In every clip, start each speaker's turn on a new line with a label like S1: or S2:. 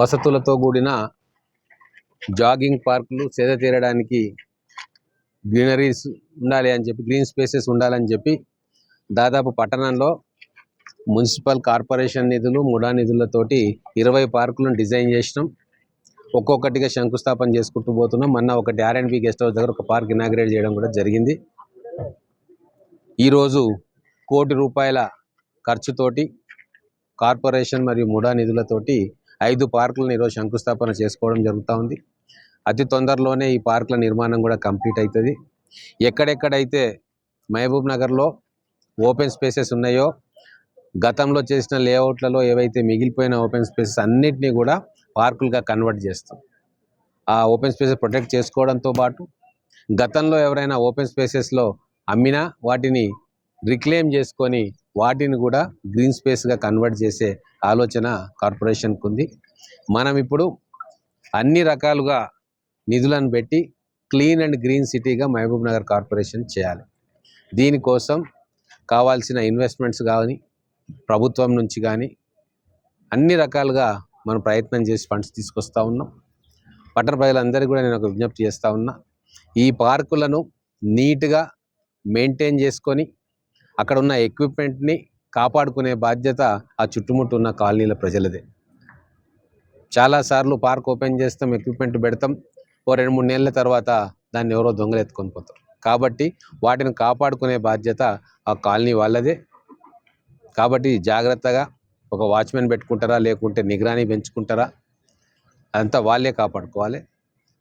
S1: వసతులతో కూడిన జాగింగ్ పార్కులు సేద తీరడానికి గ్రీనరీస్ ఉండాలి అని చెప్పి గ్రీన్ స్పేసెస్ ఉండాలని చెప్పి దాదాపు పట్టణంలో మున్సిపల్ కార్పొరేషన్ నిధులు ముడా నిధులతోటి ఇరవై పార్కులను డిజైన్ చేసినాం. ఒక్కొక్కటిగా శంకుస్థాపన చేసుకుంటూ పోతున్నాం. మొన్న ఒకటి ఆర్ఎండ్బి గెస్ట్ హౌస్ దగ్గర ఒక పార్క్ ఇనాగ్రేట్ చేయడం కూడా జరిగింది. ఈరోజు కోటి రూపాయల ఖర్చుతోటి కార్పొరేషన్ మరియు ముడా నిధులతోటి ఐదు పార్కులను ఈరోజు శంకుస్థాపన చేసుకోవడం జరుగుతూ ఉంది. అతి తొందరలోనే ఈ పార్కుల నిర్మాణం కూడా కంప్లీట్ అవుతుంది ఎక్కడెక్కడైతే మహబూబ్ నగర్లో ఓపెన్ స్పేసెస్ ఉన్నాయో గతంలో చేసిన లేఅవుట్లలో ఏవైతే మిగిలిపోయిన ఓపెన్ స్పేసెస్ అన్నిటినీ కూడా పార్కులుగా కన్వర్ట్ చేస్తాం. ఆ ఓపెన్ స్పేసెస్ ప్రొటెక్ట్ చేసుకోవడంతో పాటు గతంలో ఎవరైనా ఓపెన్ స్పేసెస్లో అమ్మినా వాటిని రిక్లెయిమ్ చేసుకొని వాటిని కూడా గ్రీన్ స్పేస్గా కన్వర్ట్ చేసే ఆలోచన కార్పొరేషన్కు ఉంది మనం ఇప్పుడు అన్ని రకాలుగా నిధులను పెట్టి క్లీన్ అండ్ గ్రీన్ సిటీగా మహబూబ్ నగర్ కార్పొరేషన్ చేయాలి. దీనికోసం కావాల్సిన ఇన్వెస్ట్మెంట్స్ కానీ ప్రభుత్వం నుంచి కానీ అన్ని రకాలుగా మనం ప్రయత్నం చేసి ఫండ్స్ తీసుకొస్తా ఉన్నాం. పట్టణ ప్రజలందరికీ కూడా నేను ఒక విజ్ఞప్తి చేస్తూ ఉన్నా. ఈ పార్కులను నీట్గా మెయింటైన్ చేసుకొని అక్కడ ఉన్న ఎక్విప్మెంట్ని కాపాడుకునే బాధ్యత ఆ చుట్టుముట్టు ఉన్న కాలనీల ప్రజలదే. చాలాసార్లు పార్క్ ఓపెన్ చేస్తాం ఎక్విప్మెంట్ పెడతాం ఓ రెండు మూడు నెలల తర్వాత దాన్ని ఎవరో దొంగలు ఎత్తుకొని పోతారు. కాబట్టి వాటిని కాపాడుకునే బాధ్యత ఆ కాలనీ వాళ్ళదే. కాబట్టి జాగ్రత్తగా ఒక వాచ్మెన్ పెట్టుకుంటారా లేకుంటే నిగరాని పెంచుకుంటారా అదంతా వాళ్ళే కాపాడుకోవాలి.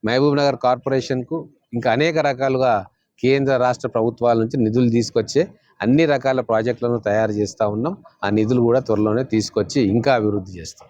S1: మహబూబ్ నగర్ కార్పొరేషన్కు ఇంకా అనేక రకాలుగా కేంద్ర రాష్ట్ర ప్రభుత్వాల నుంచి నిధులు తీసుకొచ్చే అన్ని రకాల ప్రాజెక్టులను తయారు చేస్తూ ఉన్నాం. ఆ నిధులు కూడా త్వరలోనే తీసుకొచ్చి ఇంకా అభివృద్ధి చేస్తాం.